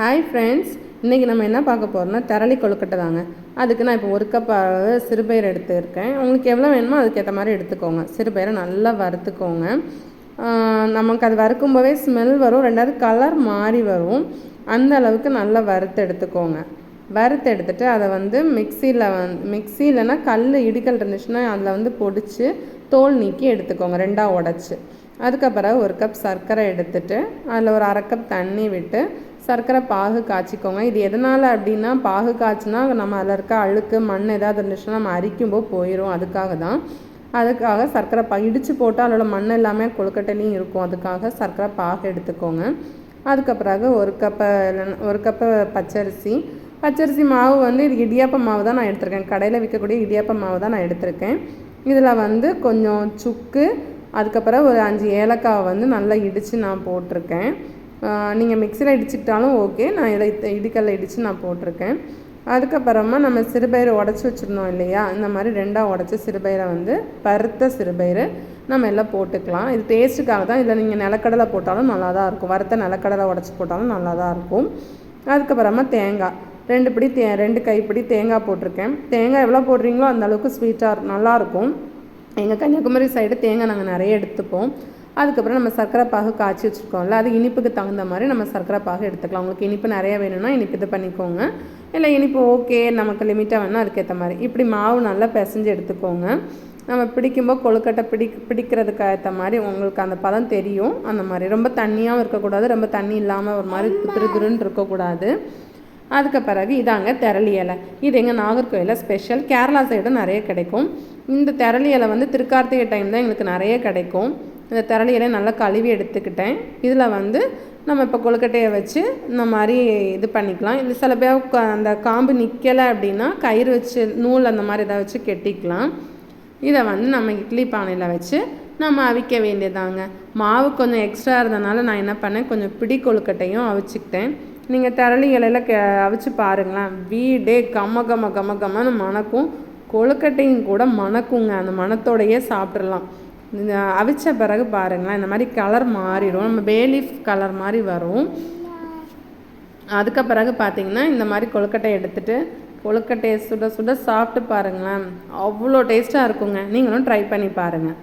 Hi friends இன்றைக்கி நம்ம என்ன பார்க்க போகிறோம்னா தரளி கொழுக்கட்டை தாங்க. அதுக்கு நான் இப்போ ஒரு கப் அளவு சிறுபயிர் எடுத்துருக்கேன். உங்களுக்கு எவ்வளோ வேணுமோ அதுக்கேற்ற மாதிரி எடுத்துக்கோங்க. சிறுபயிரை நல்லா வறுத்துக்கோங்க. நமக்கு அது வறுக்கும்போதே ஸ்மெல் வரும். ரெண்டாவது கலர் மாறி வரும். அந்த அளவுக்கு நல்லா வறுத்து எடுத்துக்கோங்க. வறுத்து எடுத்துட்டு அதை வந்து மிக்சியில் வந் மிக்சி இல்லைன்னா கல் இடிக்கல் இருந்துச்சுன்னா அதில் வந்து பொடிச்சு தோல் நீக்கி எடுத்துக்கோங்க. ரெண்டாக உடச்சி. அதுக்கப்புறம் ஒரு கப் சர்க்கரை எடுத்துட்டு அதில் ஒரு அரை கப் தண்ணி விட்டு சர்க்கரை பாகு காய்ச்சிக்கோங்க. இது எதனால் அப்படின்னா பாகு காய்ச்சினா நம்ம அதில் இருக்க அழுக்கு மண் ஏதாவது இருந்துச்சுன்னா நம்ம அரிக்கும்போது போயிடும் அதுக்காக தான். அதுக்காக சர்க்கரை பா இடித்து போட்டால் அதோட மண் எல்லாமே கொழுக்கட்டையிலையும் இருக்கும். அதுக்காக சர்க்கரை பாகு எடுத்துக்கோங்க. அதுக்கு பிறகு ஒரு கப்பை இல்லைன்னா ஒரு கப்பு பச்சரிசி. பச்சரிசி மாவு வந்து இது இடியாப்ப மாவு தான் நான் எடுத்திருக்கேன். கடையில் விற்கக்கூடிய இடியாப்ப மாவு தான் நான் எடுத்திருக்கேன். இதில் வந்து கொஞ்சம் சுக்கு அதுக்கப்புறம் ஒரு அஞ்சு ஏலக்காவை வந்து நல்லா இடித்து நான் போட்டிருக்கேன். நீங்கள் மிக்சியில் இடிச்சுக்கிட்டாலும் ஓகே நான் இதை இடிக்கல்ல இடித்து நான் போட்டிருக்கேன். அதுக்கப்புறமா நம்ம சிறுபயிறு உடச்சி வச்சுருந்தோம் இல்லையா? இந்த மாதிரி ரெண்டாக உடச்சி சிறுபயிரை வந்து பருத்த சிறுபயிறு நம்ம எல்லாம் போட்டுக்கலாம். இது டேஸ்ட்டுக்காக தான். இதில் நீங்கள் நிலக்கடலை போட்டாலும் நல்லா தான் இருக்கும். வறுத்த நிலக்கடலை உடச்சி போட்டாலும் நல்லா தான் இருக்கும். அதுக்கப்புறமா தேங்காய். ரெண்டு பிடி தே ரெண்டு கைப்பிடி தேங்காய் போட்டிருக்கேன். தேங்காய் எவ்வளோ போடுறீங்களோ அந்த அளவுக்கு ஸ்வீட்டாக நல்லாயிருக்கும். எங்கள் கன்னியாகுமரி சைடு தேங்காய் நாங்கள் நிறைய எடுத்துப்போம். அதுக்கப்புறம் நம்ம சர்க்கரை பாகு காய்ச்சி வச்சுருக்கோம்ல அது இனிப்புக்கு தகுந்த மாதிரி நம்ம சர்க்கரை பாகு எடுத்துக்கலாம். உங்களுக்கு இனிப்பு நிறைய வேணும்னா இனிப்பு இது பண்ணிக்கோங்க. இல்லை இனிப்பு ஓகே நமக்கு லிமிட்டாக வேணால் அதுக்கேற்ற மாதிரி. இப்படி மாவு நல்லா பிசைஞ்சு எடுத்துக்கோங்க. நம்ம பிடிக்கும்போது கொழுக்கட்டை பிடி பிடிக்கிறதுக்கு ஏற்ற மாதிரி உங்களுக்கு அந்த பதம் தெரியும். அந்த மாதிரி ரொம்ப தண்ணியாகவும் இருக்கக்கூடாது. ரொம்ப தண்ணி இல்லாமல் ஒரு மாதிரி துரு துருன்னு இருக்கக்கூடாது. அதுக்கு பிறகு இதாங்க தெரளி இலை. இது எங்கள் நாகர்கோயிலில் ஸ்பெஷல் கேரளா சைடும் நிறைய கிடைக்கும். இந்த தெரளி இலை வந்து திருக்கார்த்திகை டைம் தான் எங்களுக்கு நிறைய கிடைக்கும். இந்த திரளியெல்லாம் நல்லா கழுவி எடுத்துக்கிட்டேன். இதில் வந்து நம்ம இப்போ கொழுக்கட்டையை வச்சு இந்த மாதிரி இது பண்ணிக்கலாம். இது சில பேர் அந்த காம்பு நிற்கலை அப்படின்னா கயிறு வச்சு நூல் அந்த மாதிரி இதை வச்சு கெட்டிக்கலாம். இதை வந்து நம்ம இட்லி பானையில் வச்சு நம்ம அவிக்க வேண்டியதாங்க. மாவு கொஞ்சம் எக்ஸ்ட்ரா இருந்தனால நான் என்ன பண்ணேன் கொஞ்சம் பிடி கொழுக்கட்டையும் அவிச்சுக்கிட்டேன். நீங்கள் திரளி இலையில கே அவிச்சு பாருங்களேன். வீடே கம கம கம கமன்னு மணக்கும். கொழுக்கட்டையும் கூட மணக்குங்க. அந்த மணத்தோடையே சாப்பிட்றலாம் அவிச்ச பிறகு பாருங்களேன் இந்த மாதிரி கலர் மாறிடும். நம்ம பேலீஃப் கலர் மாதிரி வரும். அதுக்கு பிறகு பார்த்தீங்கன்னா இந்த மாதிரி கொழுக்கட்டை எடுத்துகிட்டு கொழுக்கட்டையை சுட சுட சாப்பிட்டு பாருங்களேன். அவ்வளோ டேஸ்ட்டாக இருக்குங்க. நீங்களும் ட்ரை பண்ணி பாருங்கள்